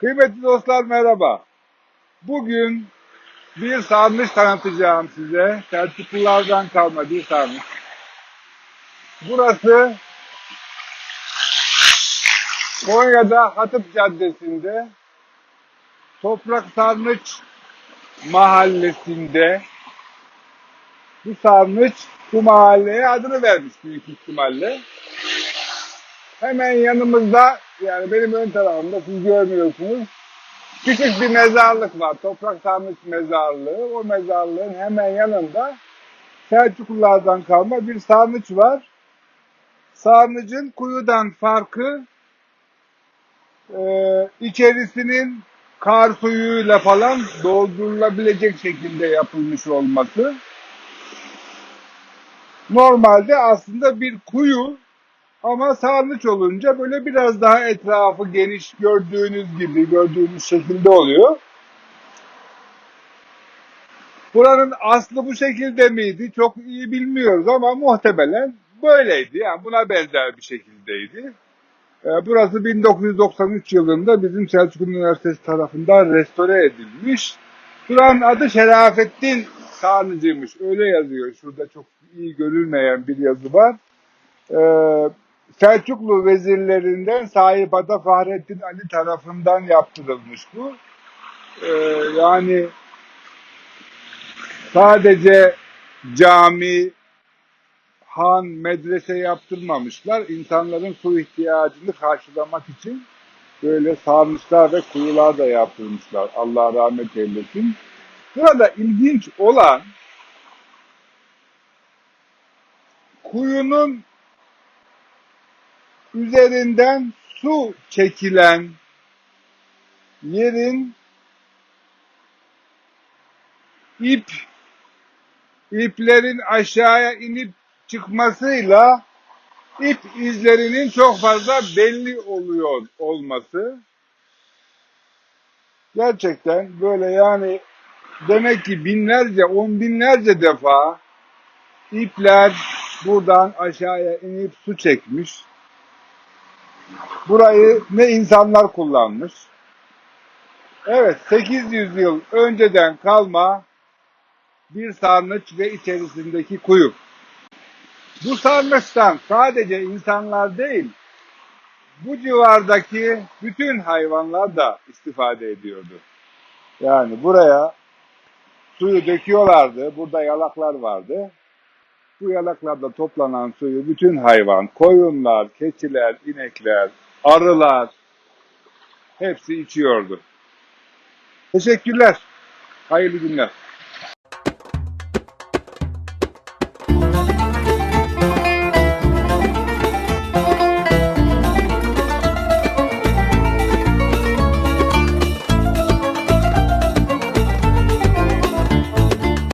Kıymetli dostlar merhaba. Bugün bir sarnıç tanıtacağım size. Selçuklulardan kalma bir sarnıç. Burası Konya'da Hatip Caddesi'nde Toprak Sarnıç mahallesinde bu sarnıç bu mahalleye adını vermiş büyük ihtimalle. Hemen yanımızda yani benim ön tarafımda siz görmüyorsunuz. Küçük bir mezarlık var. Toprak sarnıç mezarlığı. O mezarlığın hemen yanında Selçuklulardan kalma bir sarnıç var. Sarnıcın kuyudan farkı e, içerisinin kar suyuyla falan doldurulabilecek şekilde yapılmış olması. Normalde aslında bir kuyu ama sarnıç olunca böyle biraz daha etrafı geniş gördüğünüz gibi gördüğünüz şekilde oluyor. Buranın aslı bu şekilde miydi? Çok iyi bilmiyoruz ama muhtemelen böyleydi. Yani buna benzer bir şekildeydi. Ee, Burası 1993 yılında bizim Selçuk Üniversitesi tarafından restore edilmiş. Buranın adı Şerafettin Sarnıcı'ymış. Öyle yazıyor. Şurada çok iyi görülmeyen bir yazı var. Ee, Selçuklu vezirlerinden Sahip Ada Fahrettin Ali tarafından yaptırılmış bu. Ee, yani sadece cami, han, medrese yaptırmamışlar. İnsanların su ihtiyacını karşılamak için böyle sarnıçlar ve kuyular da yaptırmışlar. Allah rahmet eylesin. Burada ilginç olan kuyunun üzerinden su çekilen yerin ip iplerin aşağıya inip çıkmasıyla ip izlerinin çok fazla belli oluyor olması. Gerçekten böyle yani demek ki binlerce on binlerce defa ipler buradan aşağıya inip su çekmiş Burayı ne insanlar kullanmış. Evet 800 yıl önceden kalma bir sarnıç ve içerisindeki kuyu. Bu sarnıçtan sadece insanlar değil bu civardaki bütün hayvanlar da istifade ediyordu. Yani buraya suyu döküyorlardı. Burada yalaklar vardı. Bu yalaklarda toplanan suyu bütün hayvan, koyunlar, keçiler, inekler, arılar hepsi içiyordu. Teşekkürler. Hayırlı günler.